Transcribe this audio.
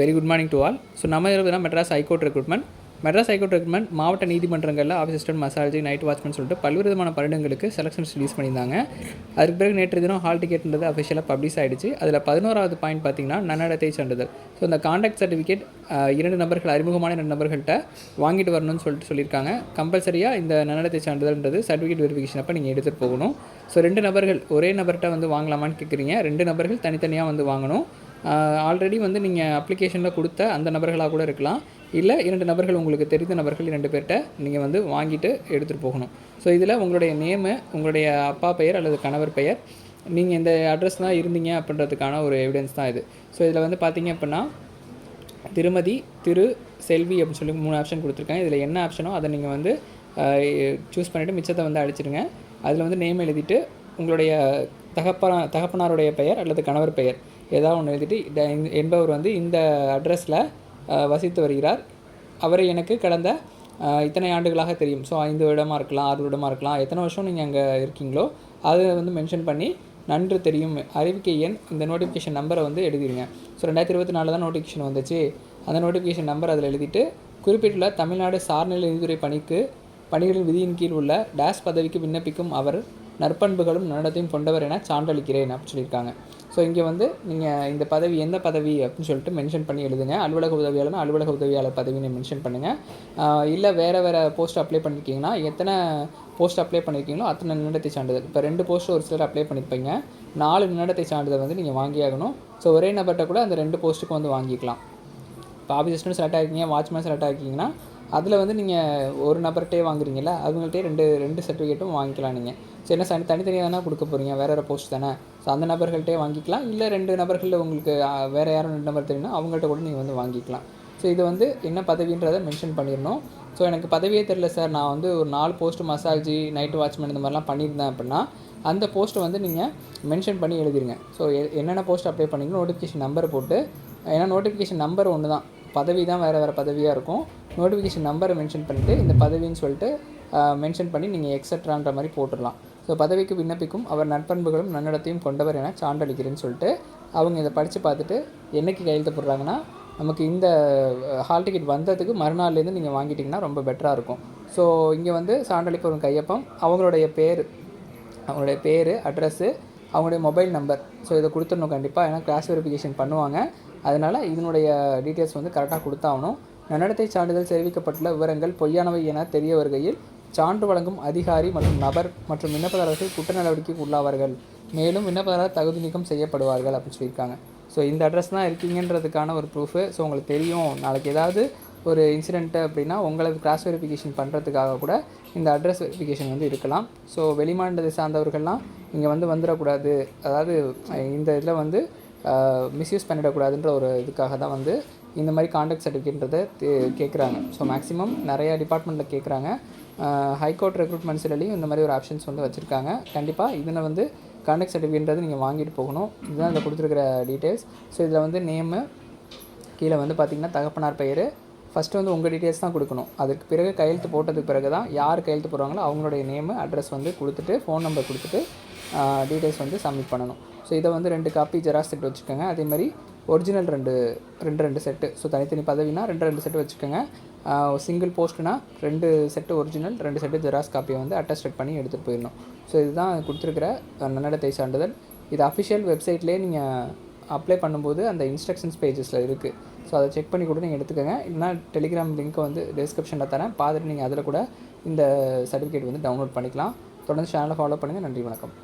Very good morning to all so நம்ம இருக்கிறது Madras high court recruitment Madras high court recruitment மாவட்ட நீதிமன்றங்களில் assistant மசாலஜி night watchman சொல்லிட்டு பல்வேறு விதமான பன்னெண்டுங்களுக்கு செலெக்ஷன்ஸ் ரிலீஸ் பண்ணியிருந்தாங்க. அதுக்கு பிறகு நேற்று தினம் ஹால் டிக்கெட்ன்றது அஃபிஷியலாக பப்ளிஷ் ஆகிடுச்சு அதில் பதினோராவது பாயிண்ட் பார்த்தீங்கன்னா நன்னடத்தை சான்றிதழ். ஸோ இந்த காண்டாக்ட் சர்டிஃபிகேட் இரண்டு நபர்கள் அறிமுகமான இரண்டு நபர்கள்ட்ட வாங்கிட்டு வரணும்னு சொல்லிட்டு சொல்லியிருக்காங்க. கம்பல்சரியாக இந்த நன்னடத்தை சான்றிதழ்ன்றது சர்டிஃபிகேட் வெரிஃபிகேஷன் அப்போ நீங்கள் எடுத்துகிட்டு போகணும். ஸோ ரெண்டு நபர்கள் ஒரே நபர்கிட்ட வந்து வாங்கலாமான்னு கேட்குறீங்க ரெண்டு நபர்கள் தனித்தனியாக வந்து வாங்கணும். ஆல்ரெடி வந்து நீங்கள் அப்ளிகேஷனில் கொடுத்த அந்த நபர்களாக கூட இருக்கலாம். இல்லை இரண்டு நபர்கள் உங்களுக்கு தெரிந்த நபர்கள் இரண்டு பேர்கிட்ட நீங்கள் வந்து வாங்கிட்டு எடுத்துகிட்டு போகணும். ஸோ இதில் உங்களுடைய நேமு உங்களுடைய அப்பா பெயர் அல்லது கணவர் பெயர் நீங்கள் இந்த அட்ரஸ் தான் இருந்தீங்க அப்படின்றதுக்கான ஒரு எவிடன்ஸ் தான் இது. ஸோ இதில் வந்து பார்த்தீங்க அப்படின்னா திருமதி திரு செல்வி அப்படின்னு சொல்லி மூணு ஆப்ஷன் கொடுத்துருக்காங்க இதில் என்ன ஆப்ஷனோ அதை நீங்கள் வந்து சூஸ் பண்ணிவிட்டு மிச்சத்தை வந்து அடிச்சிடுங்க. அதில் வந்து நேம் எழுதிட்டு உங்களுடைய தகப்பனா தகப்பனாருடைய பெயர் அல்லது கணவர் பெயர். ஏதாவது ஒன்று எழுதிட்டு என்பவர் வந்து இந்த அட்ரஸில் வசித்து வருகிறார். அவரை எனக்கு கடந்த இத்தனை ஆண்டுகளாக தெரியும். ஸோ ஐந்து வருடமாக இருக்கலாம் ஆறு வருடமாக இருக்கலாம் எத்தனை வருஷம் நீங்கள் அங்கே இருக்கீங்களோ அதை வந்து மென்ஷன் பண்ணி நன்று தெரியும். அறிவிக்கை எண் இந்த நோட்டிஃபிகேஷன் நம்பரை வந்து எழுதிடுங்க ஸோ ரெண்டாயிரத்தி இருபத்தி நாலு தான் நோட்டிஃபிகேஷன் வந்துச்சு. அந்த நோட்டிஃபிகேஷன் நம்பர் அதில் எழுதிட்டு குறிப்பிட்டுள்ள தமிழ்நாடு சார்நிலை நிதித்துறை பணிக்கு பணிகளின் விதியின் கீழ் உள்ள டேஷ் பதவிக்கு விண்ணப்பிக்கும் அவர் நற்பண்புகளும் நடத்தையும் கொண்டவர் என சான்றளிக்கிறேன் அப்படின்னு சொல்லியிருக்காங்க. ஸோ இங்கே வந்து நீங்கள் இந்த பதவி எந்த பதவி அப்படின்னு சொல்லிட்டு மென்ஷன் பண்ணி எழுதுங்க. அலுவலக உதவியாளர்னா அலுவலக உதவியாளர் பதவின்னு மென்ஷன் பண்ணுங்கள் இல்லை வேறு வேறு போஸ்ட் அப்ளை பண்ணியிருக்கீங்கன்னா எத்தனை போஸ்ட் அப்ளை பண்ணியிருக்கீங்களோ அத்தனை நிமிடத்தை சான்றிதழ். இப்போ ரெண்டு போஸ்ட் ஒரு சிலர் அப்ளை பண்ணியிருப்பீங்க நாலு நிமிடத்தை சான்றிதழ் வந்து நீங்கள் வாங்கியாகணும் ஸோ ஒரே நபர்கிட்ட கூட அந்த ரெண்டு போஸ்ட்டுக்கு வந்து வாங்கிக்கலாம். இப்போ ஆஃபீஸ் அசிஸ்டன்ட் செலக்ட் ஆகிருக்கீங்க வாட்ச்மேன் செலக்ட் ஆகிருக்கீங்கன்னா அதில் வந்து நீங்கள் ஒரு நபர்கிட்டே வாங்குறீங்களா அவங்கள்ட்டே ரெண்டு ரெண்டு சர்டிஃபிகேட்டும் வாங்கிக்கலாம் நீங்கள் சரி என்ன சனி தனித்தனியாக தானே கொடுக்க போகிறீங்க வேறு வேறு போஸ்ட் தானே? ஸோ அந்த நபர்கள்ட்டே வாங்கிக்கலாம் இல்லை ரெண்டு நபர்களில் உங்களுக்கு வேறு யாரும் ரெண்டு நபர் தெரியும்னா அவங்கள்ட்ட கூட நீங்கள் வந்து வாங்கிக்கலாம். ஸோ இது வந்து என்ன பதவின்றதை மென்ஷன் பண்ணிடணும். ஸோ எனக்கு பதவியே தெரில சார் நான் வந்து ஒரு நாலு போஸ்ட் மசாஜி நைட் வாட்ச்மேன் இந்த மாதிரிலாம் பண்ணியிருந்தேன் அப்படின்னா அந்த போஸ்ட்டை வந்து நீங்கள் மென்ஷன் பண்ணி எழுதிருங்க. ஸோ என்னென்ன போஸ்ட் அப்ளை பண்ணிங்கன்னா நோட்டிஃபிகேஷன் நம்பர் போட்டு ஏன்னா நோட்டிஃபிகேஷன் நம்பர் ஒன்று தான் பதவி தான் வேறு வேறு பதவியாக இருக்கும். நோட்டிஃபிகேஷன் நம்பரை மென்ஷன் பண்ணிவிட்டு இந்த பதவின்னு சொல்லிட்டு மென்ஷன் பண்ணி நீங்கள் எக்ஸட்ரான்ற மாதிரி போட்டுடலாம். ஸோ பதவிக்கு விண்ணப்பிக்கும் அவர் நற்பண்புகளும் நன்னடத்தையும் கொண்டவர் என சான்றளிக்கிறேன்னு சொல்லிட்டு அவங்க இதை படித்து பார்த்துட்டு என்னைக்கு கையெழுத்து போடுறாங்கன்னா நமக்கு இந்த ஹால் டிக்கெட் வந்ததுக்கு மறுநாள்லேருந்து நீங்கள் வாங்கிட்டிங்கன்னா ரொம்ப பெட்டராக இருக்கும். ஸோ இங்கே வந்து சான்றளிப்பவரும் கையொப்பம் அவங்களுடைய பேர் அவங்களுடைய பேர் அட்ரஸ்ஸு அவங்களுடைய மொபைல் நம்பர் ஸோ இதை கொடுத்துடணும் கண்டிப்பாக ஏன்னா கிளாஸ் வெரிஃபிகேஷன் பண்ணுவாங்க. அதனால் இதனுடைய டீட்டெயில்ஸ் வந்து கரெக்டாக கொடுத்தாகணும். நன்னடத்தை சான்றிதழ் தெரிவிக்கப்பட்டுள்ள விவரங்கள் பொய்யானவை என தெரிய வருகையில் சான்று வழங்கும் அதிகாரி மற்றும் நபர் மற்றும் விண்ணப்பதாரர்கள் குற்ற நடவடிக்கைக்கு உள்ளாவார்கள். மேலும் விண்ணப்பதாரர் தகுதி நீக்கம் செய்யப்படுவார்கள் அப்படின்னு சொல்லியிருக்காங்க. ஸோ இந்த அட்ரஸ் தான் இருக்கீங்கன்றதுக்கான ஒரு ப்ரூஃபு ஸோ உங்களுக்கு தெரியும். நாளைக்கு ஏதாவது ஒரு இன்சிடென்ட்டு அப்படின்னா உங்களது கிராஸ் வெரிஃபிகேஷன் பண்ணுறதுக்காக கூட இந்த அட்ரஸ் வெரிஃபிகேஷன் வந்து இருக்கலாம். ஸோ வெளிமாநிலத்தை சார்ந்தவர்கள்லாம் இங்கே வந்து வந்துடக்கூடாது அதாவது இந்த இதில் வந்து மிஸ்யூஸ் பண்ணிடக்கூடாதுன்ற ஒரு இதுக்காக தான் வந்து இந்த மாதிரி காண்டாக்ட் சர்டிஃபிகேட்ன்றதை கேட்குறாங்க ஸோ மேக்ஸிமம் நிறையா டிபார்ட்மெண்ட்டில் கேட்குறாங்க ஹைகோர்ட் ரெக்ரூட்மெண்ட்ஸ்லையும் இந்த மாதிரி ஒரு ஆப்ஷன்ஸ் வந்து வச்சுருக்காங்க. கண்டிப்பாக இதில் வந்து காண்டாக்ட் சர்டிஃபிகேட்ன்றது நீங்கள் வாங்கிட்டு போகணும். இதுதான் இதில் கொடுத்துருக்கிற டீட்டெயில்ஸ் ஸோ இதில் வந்து நேமு கீழே வந்து பார்த்திங்கன்னா தகப்பனார் பெயர். ஃபஸ்ட்டு வந்து உங்கள் டீட்டெயில்ஸ் தான் கொடுக்கணும். அதுக்கு பிறகு கையெழுத்து போட்டதுக்கு பிறகு தான் யார் கையெழுத்து போடுறாங்களோ அவங்களுடைய நேமு அட்ரஸ் வந்து கொடுத்துட்டு ஃபோன் நம்பர் கொடுத்துட்டு டீட்டெயில்ஸ் வந்து சப்மிட் பண்ணணும். ஸோ இதை வந்து ரெண்டு காப்பி ஜெராக்ஸ் செட் வச்சுக்கோங்க. அதே மாதிரி ஒரிஜினல் ரெண்டு ரெண்டு ரெண்டு செட்டு ஸோ தனித்தனி பதவினா ரெண்டு ரெண்டு செட்டு வச்சுக்கோங்க. சிங்கிள் போஸ்ட்னா ரெண்டு செட்டு ஒரிஜினல் ரெண்டு செட்டு ஜெராக்ஸ் காப்பியை வந்து அட்டஸ்டட் பண்ணி எடுத்துகிட்டு போயிடணும். ஸோ இதுதான் கொடுத்துருக்கிற நன்னடத்தை சான்றிதழ். இது அஃபிஷியல் வெப்சைட்லேயே நீங்கள் அப்ளை பண்ணும்போது அந்த இன்ஸ்ட்ரக்ஷன்ஸ் பேஜஸில் இருக்குது ஸோ அதை செக் பண்ணி கூட நீங்கள் எடுத்துக்கோங்க. இல்லைனா டெலிகிராம் லிங்க்கை வந்து டிஸ்கிரிப்ஷனில் தரேன். பார்த்துட்டு நீங்கள் அதில் கூட இந்த சர்டிஃபிகேட் வந்து டவுன்லோட் பண்ணிக்கலாம். தொடர்ந்து சேனலை ஃபாலோ பண்ணுங்கள் நன்றி வணக்கம்.